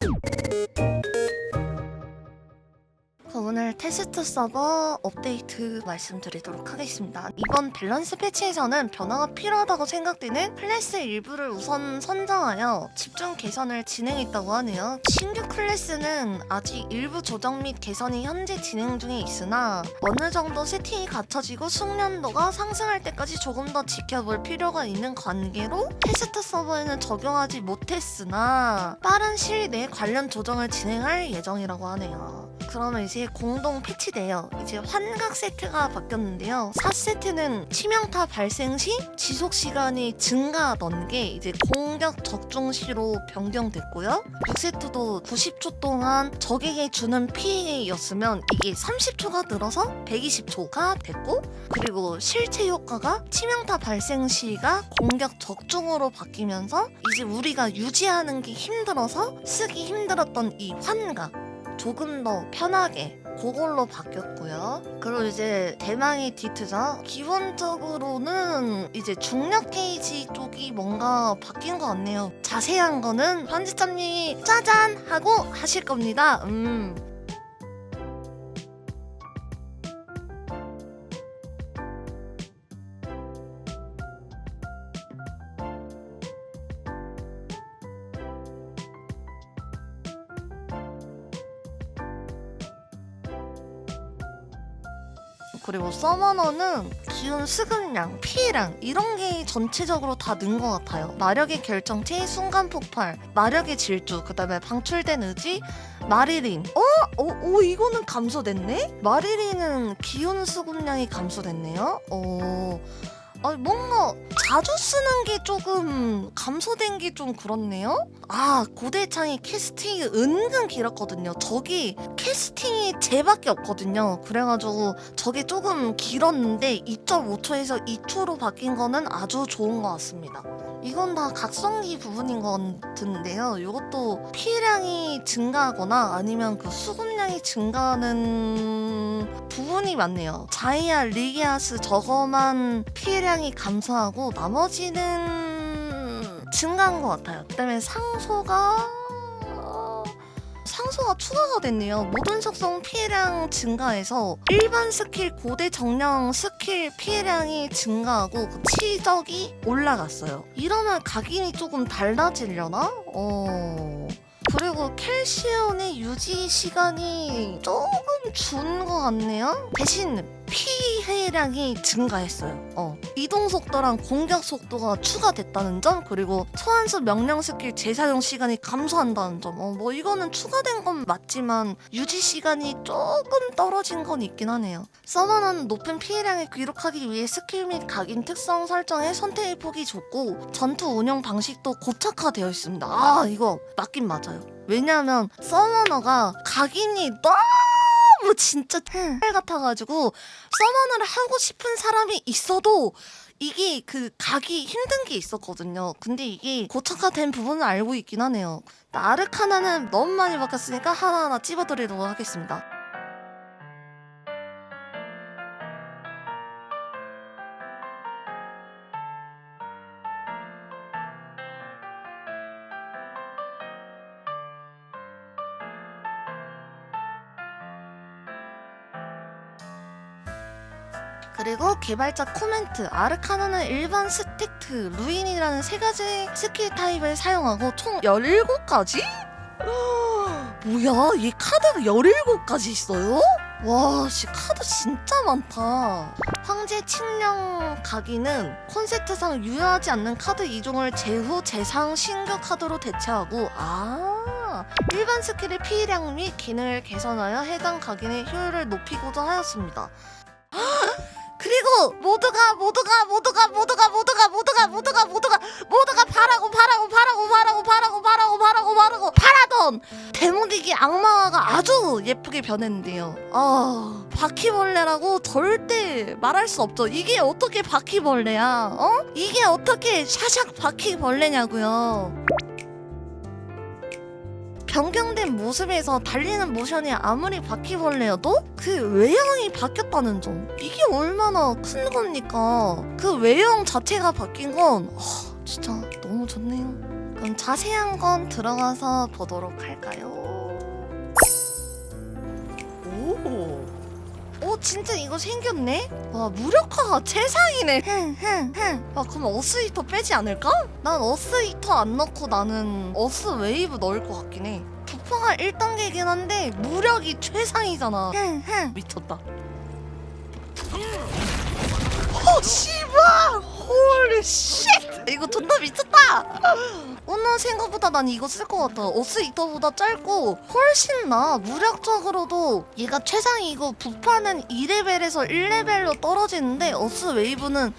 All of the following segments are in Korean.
you 테스트 서버 업데이트 말씀드리도록 하겠습니다. 이번 밸런스 패치에서는 변화가 필요하다고 생각되는 클래스 일부를 우선 선정하여 집중 개선을 진행했다고 하네요. 신규 클래스는 아직 일부 조정 및 개선이 현재 진행 중에 있으나 어느 정도 세팅이 갖춰지고 숙련도가 상승할 때까지 조금 더 지켜볼 필요가 있는 관계로 테스트 서버에는 적용하지 못했으나 빠른 시일 내에 관련 조정을 진행할 예정이라고 하네요. 그러면 이제 공동 패치돼요. 이제 환각 세트가 바뀌었는데요. 4세트는 치명타 발생 시 지속 시간이 증가하던 게 이제 공격 적중 시로 변경됐고요. 6세트도 90초 동안 적에게 주는 피해였으면 이게 30초가 늘어서 120초가 됐고 그리고 실체 효과가 치명타 발생 시가 공격 적중으로 바뀌면서 이제 우리가 유지하는 게 힘들어서 쓰기 힘들었던 이 환각 조금 더 편하게 그걸로 바뀌었고요. 그리고 이제 대망의 디트죠. 기본적으로는 이제 중력 게이지 쪽이 뭔가 바뀐 것 같네요. 자세한 거는 편집자님이 짜잔 하고 하실 겁니다. 음. 그리고 서머너는 기운 수급량, 피해량 이런 게 전체적으로 다 는 것 같아요. 마력의 결정체, 순간 폭발, 마력의 질주, 그다음에 방출된 의지, 마리린. 어? 어? 오 이거는 감소됐네? 마리린은 기운 수급량이 감소됐네요. 어. 아 뭔가 자주 쓰는 게 조금 감소된 게 좀 그렇네요. 아 고대창이 캐스팅이 은근 길었거든요. 저기 캐스팅이 제밖에 없거든요. 그래가지고 저게 조금 길었는데 2.5초에서 2초로 바뀐 거는 아주 좋은 것 같습니다. 이건 다 각성기 부분인 것 같은데요. 이것도 피해량이 증가하거나 아니면 그 수급량이 증가하는 부분이 많네요. 자이아, 리기아스 저거만 피해량이 감소하고 나머지는 증가한 것 같아요. 그다음에 상소가 상소가 추가가 됐네요. 모든 속성 피해량 증가해서 일반 스킬 고대 정령 스킬 피해량이 증가하고 그 치적이 올라갔어요. 이러면 각인이 조금 달라지려나? 어. 그리고 캘시온의 유지 시간이 조금 준 것 같네요. 대신 피해량이 증가했어요. 어. 이동 속도랑 공격 속도가 추가됐다는 점, 그리고 소환수 명령 스킬 재사용 시간이 감소한다는 점. 어, 뭐 이거는 추가된 건 맞지만 유지 시간이 조금 떨어진 건 있긴 하네요. 서머는 높은 피해량을 기록하기 위해 스킬 및 각인 특성 설정에 선택의 폭이 좁고 전투 운영 방식도 고착화되어 있습니다. 아 이거 맞긴 맞아요. 왜냐하면 서머너가 각인이 너무 진짜 텔 같아가지고 서머너를 하고 싶은 사람이 있어도 이게 그 가기 힘든 게 있었거든요. 근데 이게 고착화된 부분을 알고 있긴 하네요. 아르카나는 너무 많이 바뀌었으니까 하나하나 찝어드리도록 하겠습니다. 그리고 개발자 코멘트 아르카나는 일반 스택트 루인이라는 세 가지 스킬 타입을 사용하고 총 17가지? 뭐야 이 카드가 17가지 있어요? 와, 씨 카드 진짜 많다. 황제 칙령 각인은 콘셉트상 유효하지 않는 카드 이종을 제후 재상 신규 카드로 대체하고 아 일반 스킬의 피해량 및 기능을 개선하여 해당 각인의 효율을 높이고자 하였습니다. 그리고 모두가 모두가 모두가 모두가 모두가 모두가 모두가 모두가 모두가 바라고 바라고 바라고 바라고 바라고 바라고 바라고 바라고 바라던 데모닉이 악마가 아주 예쁘게 변했는데요. 아 바퀴벌레라고 절대 말할 수 없죠. 이게 어떻게 바퀴벌레야? 어? 이게 어떻게 샤샥 바퀴벌레냐고요. 변경된 모습에서 달리는 모션이 아무리 바퀴벌레여도 그 외형이 바뀌었다는 점. 이게 얼마나 큰 겁니까? 그 외형 자체가 바뀐 건 아, 진짜 너무 좋네요. 그럼 자세한 건 들어가서 보도록 할까요? 오 진짜 이거 생겼네? 와 무력화가 최상이네. 흥흥흥. 와 그럼 어스 히터 빼지 않을까? 난 어스 히터 안 넣고 나는 어스 웨이브 넣을 것 같긴 해. 부파가 1단계긴 한데 무력이 최상이잖아. 흥흥. 미쳤다. 어 씨발! 홀리 쉣 이거 존나 미쳤다 오늘 생각보다 난 이거 쓸 것 같아. 어스 이터보다 짧고 훨씬 나. 무력적으로도 얘가 최상이고 부파는 2레벨에서 1레벨로 떨어지는데 어스 웨이브는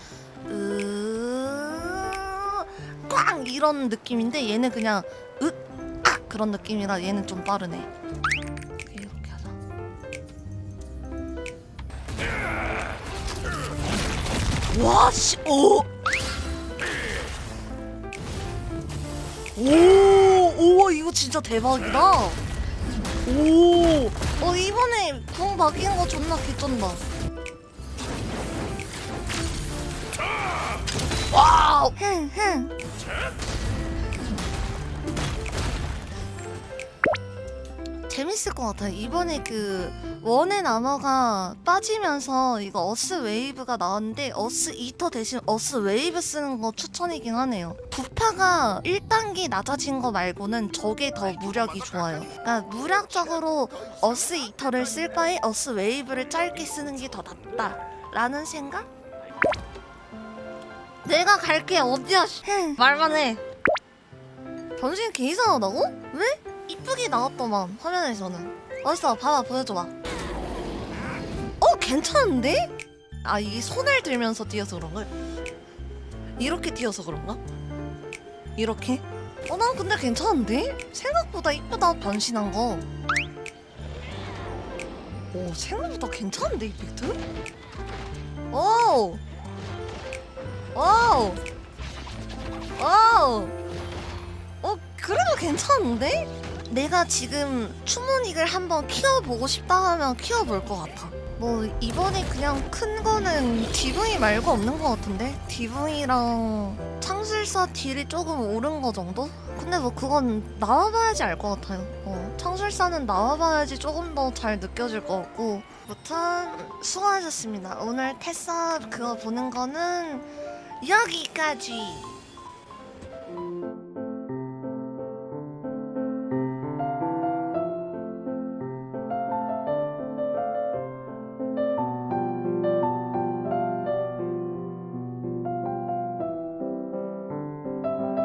으꽝! 이런 느낌인데 얘는 그냥 으아 그런 느낌이라 얘는 좀 빠르네. 이렇게 하자. 와 씨! 오 오, 오, 이거 진짜 대박이다. 오, 어, 이번에 궁 바뀐 거 존나 개쩐다. 와우, 흥, 흥. 재밌을 것 같아요. 이번에 그 원의 나머가 빠지면서 이거 어스 웨이브가 나왔는데 어스 이터 대신 어스 웨이브 쓰는 거 추천이긴 하네요. 부파가 1단계 낮아진 거 말고는 저게 더 무력이 좋아요. 그러니까 무력적으로 어스 이터를 쓸 바에 어스 웨이브를 짧게 쓰는 게 더 낫다. 라는 생각? 내가 갈게 어디야? 씨. 말만 해. 변신 개 이상하다고? 왜? 이쁘게 나왔더만 화면에서는. 어딨어? 봐봐 보여줘봐. 어 괜찮은데? 아 이게 손을 들면서 뛰어서 그런가? 이렇게 뛰어서 그런가? 이렇게? 어 난 근데 괜찮은데? 생각보다 이쁘다 변신한 거. 오 생각보다 괜찮은데 이펙트? 오! 오! 오! 어 그래도 괜찮은데? 내가 지금 추모닉을 한번 키워보고 싶다 하면 키워볼 것 같아. 뭐 이번에 그냥 큰 거는 디브이 말고 없는 것 같은데 디브이랑 창술사 딜이 조금 오른 거 정도? 근데 뭐 그건 나와봐야지 알 것 같아요. 어, 창술사는 나와봐야지 조금 더 잘 느껴질 것 같고. 무튼 수고하셨습니다. 오늘 테사 그거 보는 거는 여기까지.